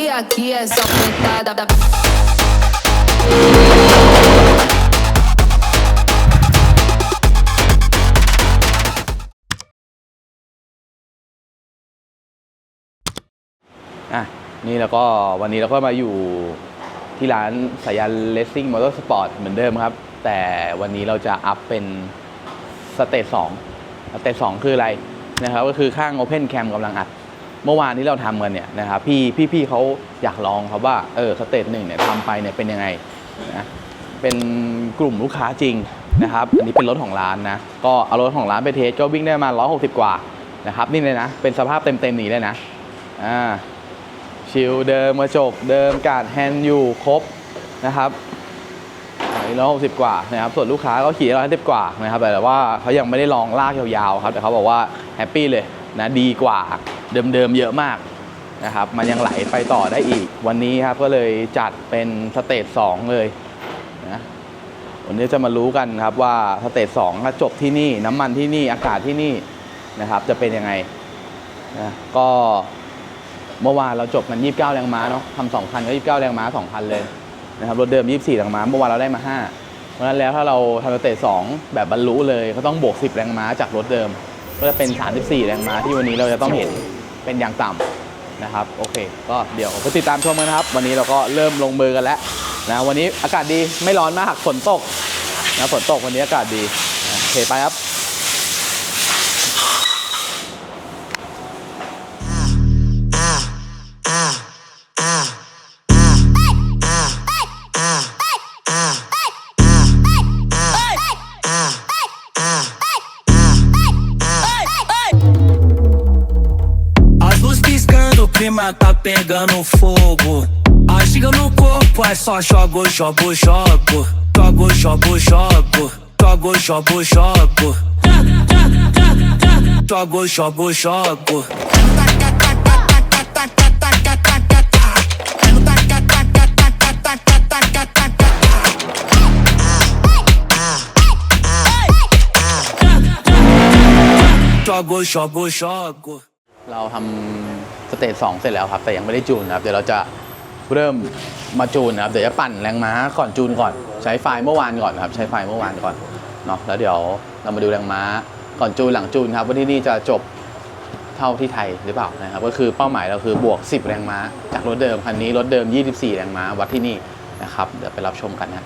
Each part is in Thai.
E aqui é só petada. อะ นี่แล้วก็วันนี้เราก็มาอยู่ที่ร้านสายันเลสซิ่งมอเตอร์สปอร์ตเหมือนเดิมครับ แต่วันนี้เราจะอัพเป็นสเตจสองสเตจสองคืออะไรนะครับ ก็คือข้าง Open Cam กำลังอัด เมื่อวานที่เราทำกันเนี่ยนะครับพี่พี่พี่เขาอยากลองครับว่าเออสเตจหนึ่งเนี่ยทำไปเนี่ยเป็นยังไงนะเป็นกลุ่มลูกค้าจริงนะครับอันนี้เป็นรถของร้านนะก็เอารถของร้านไปเทสก็วิ่งได้มา 160 กว่านะครับนี่เลยนะ เป็นสภาพเต็มๆนี้เลยนะอ่าชิลเดิมกระจกเดิมการแฮนด์อยู่ครบนะครับร้อยหกสิบกว่านะครับส่วนลูกค้าก็ขี่ร้อยสิบกว่านะครับแต่ว่าเขายังไม่ได้ลองลากยาวๆครับแต่เขาบอกว่าแฮปปี้เลยนะดีกว่า เดิมๆเยอะมากนะครับ มันยังไหลไปต่อได้อีก วันนี้ครับก็เลยจัดเป็นสเตจ2เลยนะวันนี้จะมารู้กันครับว่าสเตจ2ถ้าจบที่นี่น้ำมันที่นี่อากาศที่นี่นะครับ จะเป็นยังไงนะก็เมื่อวานเราจบกัน 29 แรงม้าเนาะทำสองคันก็ 29 แรงม้า2คันเลยนะครับรถเดิม 24 แรงม้าเมื่อวานเราได้มา 5 เพราะฉะนั้นแล้วถ้าเราทำสเตจ2แบบบรรลุเลย ก็ต้องบวก 10 แรงม้าจากรถเดิม ก็จะเป็น 34 แรงม้าที่วันนี้เราจะต้องเห็น เป็นอย่างต่ำนะครับโอเค ก็เดี๋ยวไปติดตามชมกันนะครับ วันนี้เราก็เริ่มลงมือกันแล้วนะวันนี้อากาศดีไม่ร้อนมากฝนตกนะฝนตกวันนี้อากาศดีโอเคไปครับ só jogo, jogo, jogo. Jogo, jogo, jogo. Jogo, jogo, jogo. Jogo, jogo, jogo. Jogo, jogo, jogo. เราทำสเตจสองเสร็จแล้วครับ แต่ยังไม่ได้จูนครับ เดี๋ยวเราจะ เริ่มมาจูนนะครับเดี๋ยวจะปั่นแรงม้าก่อนจูนก่อน ใช้ไฟล์เมื่อวานก่อนครับ ใช้ไฟล์เมื่อวานก่อนเนาะแล้วเดี๋ยวเรามาดูแรงม้าก่อนจูนหลังจูนครับว่าที่นี่จะจบเท่าที่ไทยหรือเปล่านะครับ ก็คือเป้าหมายเราคือบวก 10 แรงม้า จากรถเดิมคันนี้รถเดิม 24 แรงม้าวัดที่นี่นะครับ เดี๋ยวไปรับชมกันนะ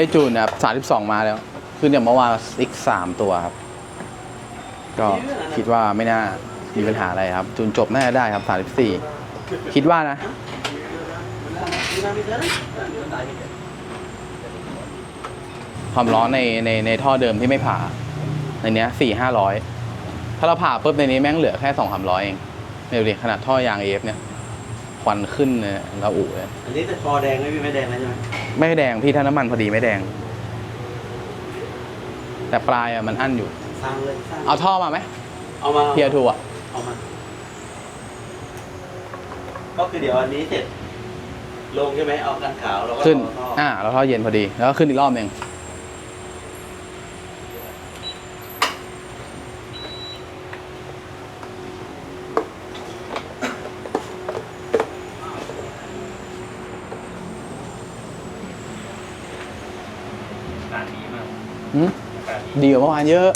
ได้จูนนะครับ32มสิบสองมาแล้ว คือเนี่ยเมื่อวานอีก3ตัวครับ ก็คิดว่าไม่น่ามีปัญหาอะไรครับ จูนจบน่าจะได้ครับ34คิดว่านะ ความร้อนในในในท่อเดิมที่ไม่ผ่า ในเนี้ยสี่ห้าร้อยถ้าเราผ่าปุ๊บในนี้แม่งเหลือแค่สองสามร้อยเองเนี่ยดูดิขนาดท่อยางเอฟเนี่ย ควันขึ้นเนี่ยระอุเลยอันนี้แต่คอแดงไม่พี่ไม่แดงนะใช่ไหมไม่แดงพี่ถ้าน้ำมันพอดีไม่แดง แต่ปลายอะมันอั้นอยู่ สร้างเลยสร้างเอาท่อมาไหมเอามาเพียทูอะเอามา ก็คือเดี๋ยวอันนี้เสร็จ ลงใช่ไหมเอากันขาวแล้วก็ขึ้น เอาท่ออ่าแล้วท่อเย็นพอดี แล้วก็ขึ้นอีกรอบหนึ่ง การดีมาก หืม การ ดีกว่าเมื่อวานเยอะ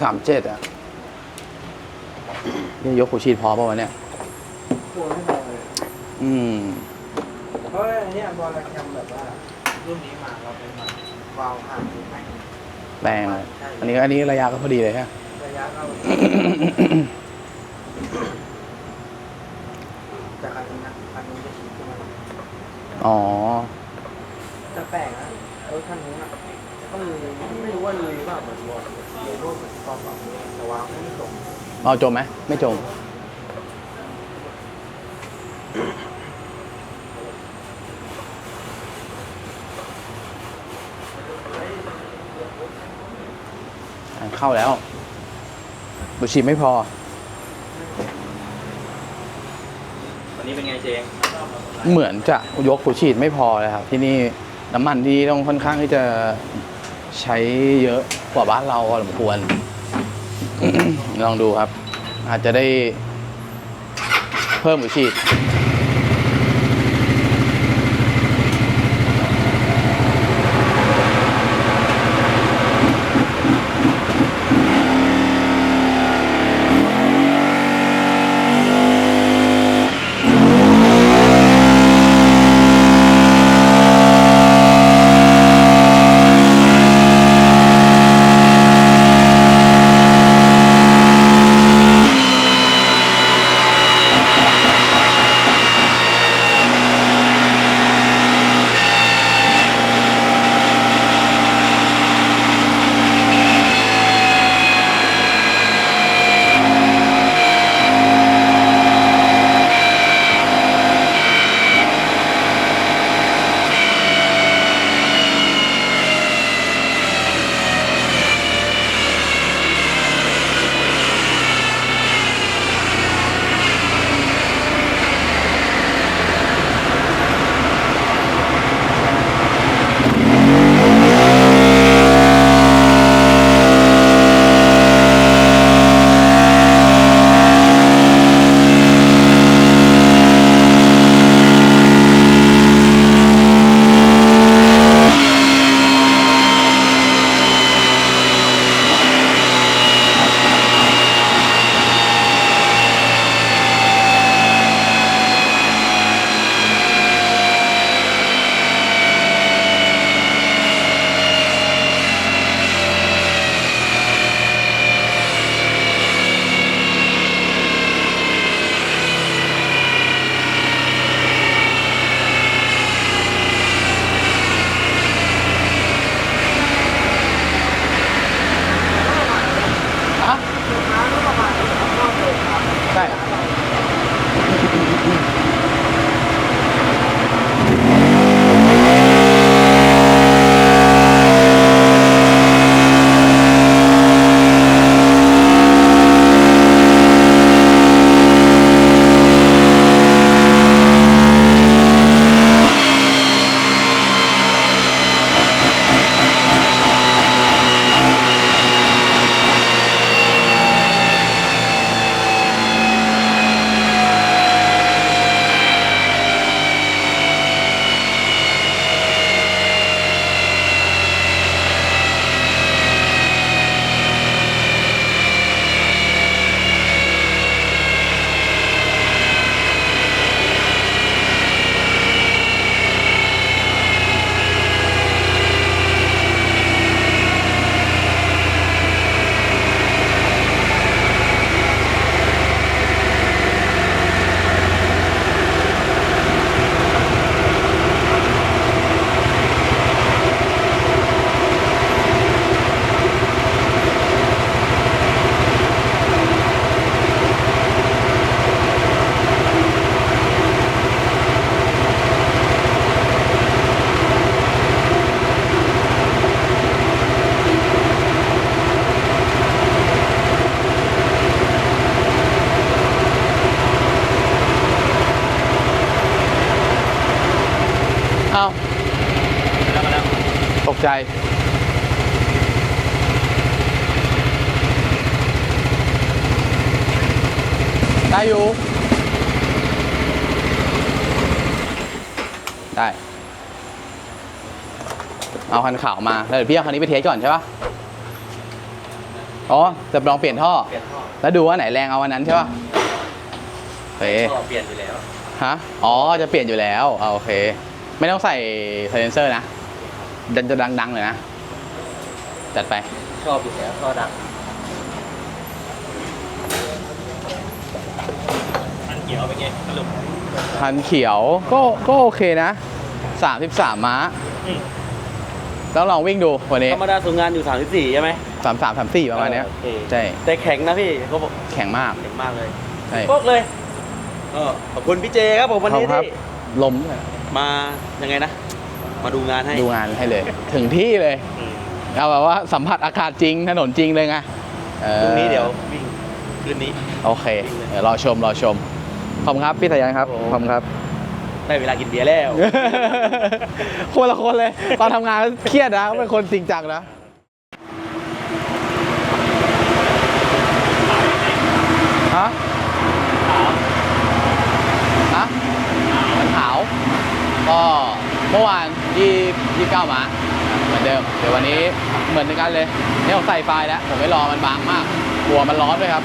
สามเจ็ดอะนี่ยกหูชีดพอป่าวะเนี่ยตัวไม่พอเลยอืมเพราะว่าอันเนี้ยบอลเราทำแบบว่ารุ่นนี้มาเราเป็นแบบวาล์วห่างหรือไม่แรงเลยอันนี้อันนี้ระยะก็พอดีเลยฮะระยะเราจากคันนี้นะคันนี้จะฉีดขึ้นมาอ๋อจะแปลกนะรถคันนี้นะก็เลยไม่รู้ว่าเลยหรือเปล่าเหมือนวอลเลยรุ่นเหมือนตอนแบบแต่วาล์วไม่ตรงเอาจมไหมไม่จมอะเข้าแล้วบุชีไม่พอ วันนี้เป็นไงเจงเหมือนจะยกหัวฉีดไม่พอเลยครับ ที่นี่น้ำมันที่ต้องค่อนข้างที่จะ ใช้เยอะกว่าบ้านเราพอสมควร ลองดูครับ อาจจะได้เพิ่มหัวฉีด เอาคันขาวมาแล้วเดี๋ยวพี่เอาคันนี้ไปเทสก่อนใช่ปะอ๋อจะลองเปลี่ยนท่อ เปลี่ยนท่อแล้วดูว่าไหนแรงเอาวันนั้นใช่ปะโอเคท่อเปลี่ยนอยู่แล้วฮะอ๋อจะเปลี่ยนอยู่แล้วอ่าโอเค ไม่ต้องใส่ไซเลนเซอร์นะดันจะดังๆเลยนะจัดไปชอบอยู่แล้วท่อดังอันเขียวเป็นไงสรุปพันเขียวก็ก็โอเคนะ 33ม้าอืม ต้องลองวิ่งดูวันนี้ธรรมดาส่งงานอยู่ 34 ใช่ไหม33 34ประมาณเนี้ยโอเคใช่แต่แข็งนะพี่เขาบอกแข็งมากแข็งมากเลยใช่ พวกเลยก็ขอบคุณพี่เจครับผมวันนี้ขอบคุณครับ ที่ลมด้วยมายังไงนะ มาดูงานให้ดูงานให้เลย ถึงที่เลย อืมเอาแบบว่าสัมผัสอากาศจริงถนนจริงเลยไงออพรุ่งนี้เดี๋ยววิ่งคืนนี้ โอเคเดี๋ยวรอชมรอชมขอบคุณครับพี่สายันครับครับผมขอบคุณครับ ได้เวลากินเบียร์แล้ว คนละคนเลยตอนทำงานเครียดนะเขาเป็นคนจริงจังนะฮะฮะมันขาวก็เมื่อวานยี่ยี่เก้ามาเหมือนเดิม เดี๋ยววันนี้เหมือนกันเลยนี่ผมใส่ไฟล์แล้วผมไม่รอมันบางมากกลัวมันร้อนด้วยครับ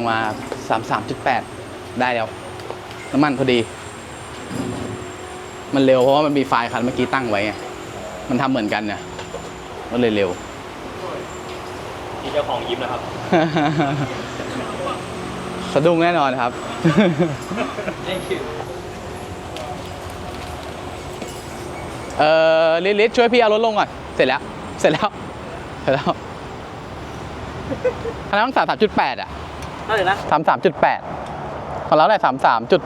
งมา 33.8 ได้แล้ว น้ำมันพอดี มันเร็วเพราะว่ามันมีไฟล์คันเมื่อกี้ตั้งไว้ไงมันทำเหมือนกันเนี่ยมันเลยเร็วที่เจ้าของยิ้มนะครับ สะดุ้งแน่นอนครับ เอ่อลิลิทช่วยพี่เอารถลงก่อน เสร็จแล้ว เสร็จแล้ว เสร็จแล้วคันนั้นต้องสามสามจุดแปดอะ เท่นะสามสามจุดแปดของเราได้สามสามจุด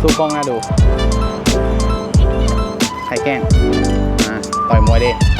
สู้กล้องหน้าดู ใครแกล้ง อ่ต่อยมวยดิ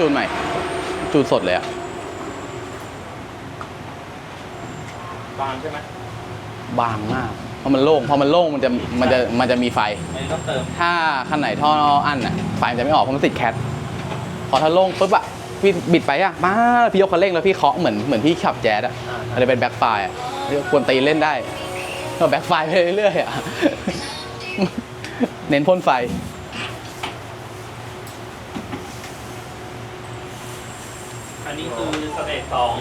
จูนใหม่ จูนสดเลยอะบางใช่ไหมบางมาก เพราะมันโล่งพอมันโล่งมันจะมันจะมันจะมีไฟ อันนี้ต้องเติมถ้าคันไหนท่ออั้นอะไฟมันจะไม่ออกเพราะมันติดแคทพอถ้าโล่งปุ๊บอะพี่บิดไปอะมาพี่ยกคันเร่งแล้วพี่เคาะเหมือนเหมือนพี่ขับแจ๊สอะมันจะเป็นแบ็คไฟล์อะควรตีเล่นได้ก็แบ็คไฟล์ไปเรื่อยๆอะเน้นพ่นไฟ อันนี้คือสเตจสอง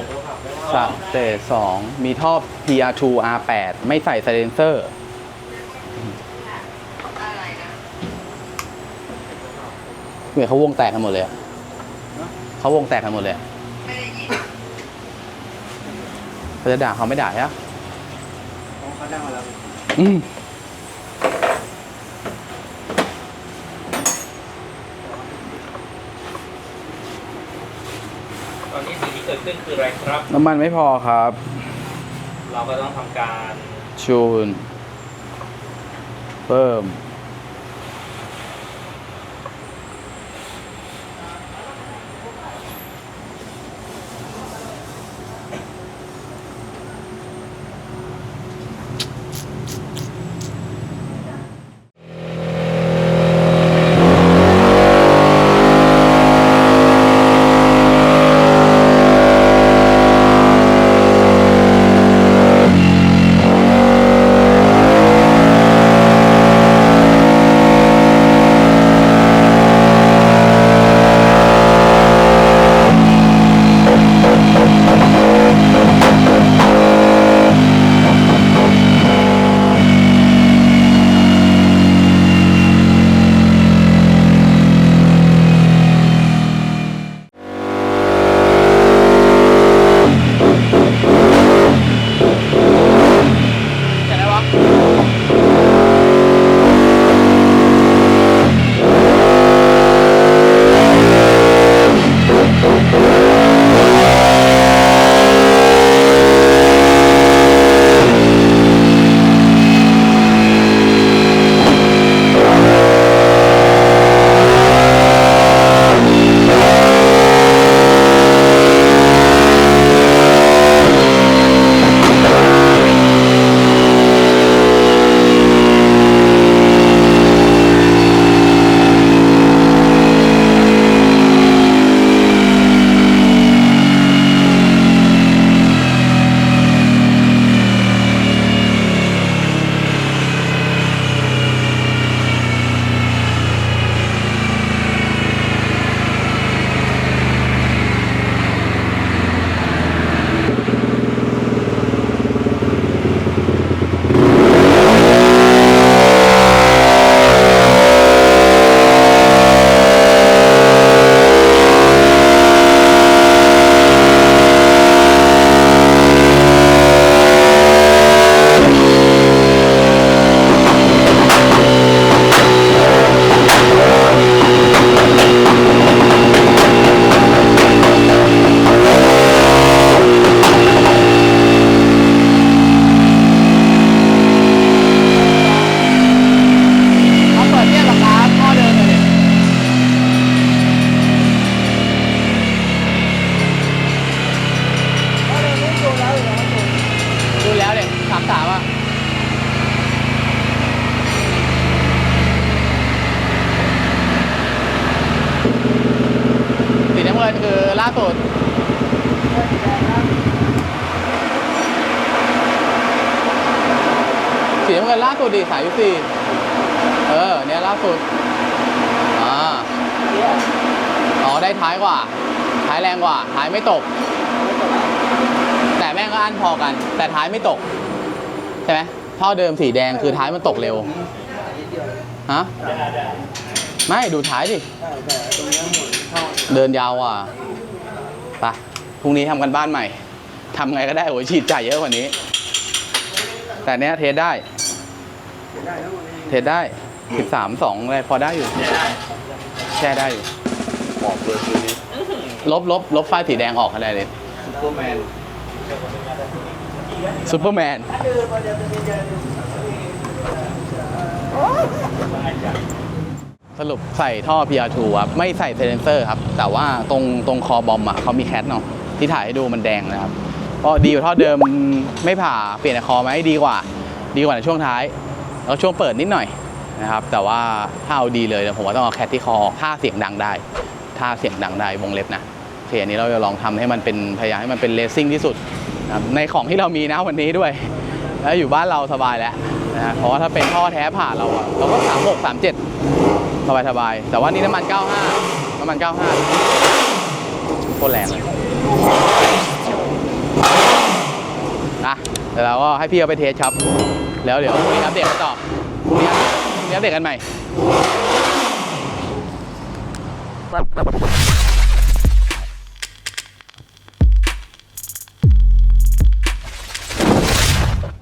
สเตจสองมีท่อ PR2 R8 ไม่ใส่ไซเลนเซอร์ เหมือนเขาวงแตกกันหมดเลยอะเขาวงแตกกันหมดเลยอะเขาจะด่าเขาไม่ด่าใช่ไหม เขาได้มาแล้ว อืม ตอนนี้สิ่งที่เกิดขึ้นคืออะไรครับ น้ำมันไม่พอครับ เราก็ต้องทำการ ชูน เพิ่ม สีน้ำเงินล่าสุดดิสายยุสี่เออ เนี่ยล่าสุด อ่า อ๋อ ได้ท้ายกว่า ท้ายแรงกว่า ท้ายไม่ตก แต่แม่งก็อันพอกัน แต่ท้ายไม่ตก ใช่ไหมท่อเดิมสีแดงคือท้ายมันตกเร็ว ฮะ ไม่ดูท้ายดิ เดินยาวอะไปพรุ่งนี้ทำกันบ้านใหม่ทำไงก็ได้โอ้ยฉีดจ่ายเยอะกว่านี้ แต่เนี้ยเทสได้ เทสได้สิบสามสองอะไรพอได้อยู่ แช่ได้อยู่ออกเลยคืนนี้ลบลบลบไฟล์สีแดงออกอะไรเลยซุปเปอร์แมนซูเปอร์แมน สรุปใส่ท่อ PR2 ครับไม่ใส่เซเลนเซอร์ครับ แต่ว่าตรงตรงคอบอมอะเขามีแคทเนาะที่ถ่ายให้ดูมันแดงนะครับ ก็ดีกว่าท่อเดิมไม่ผ่าเปลี่ยนคอไหมดีกว่า ดีกว่าในช่วงท้าย แล้วช่วงเปิดนิดหน่อยนะครับ แต่ว่าถ้าเอาดีเลยผมว่าต้องเอาแคทที่คอถ้าเสียงดังได้ ถ้าเสียงดังได้วงเล็บนะโอเคอันนี้เราจะลองทำให้มันเป็นพยายามให้มันเป็นเลสซิ่งที่สุดนะในของที่เรามีนะวันนี้ด้วย แล้วอยู่บ้านเราสบายแล้วนะเพราะว่าถ้าเป็นท่อแท้ผ่าเราอะเราก็สามหกสามเจ็ดสบายสบายแต่ว่านี่น้ำมัน 95 น้ำมัน 95โคตรแรงเลย แต่เราก็ให้พี่เอาไปเทสครับ แล้วเดี๋ยวพรุ่งนี้อัปเดตกันต่อพรุ่งนี้พรุ่งนี้อัปเดตกันใหม่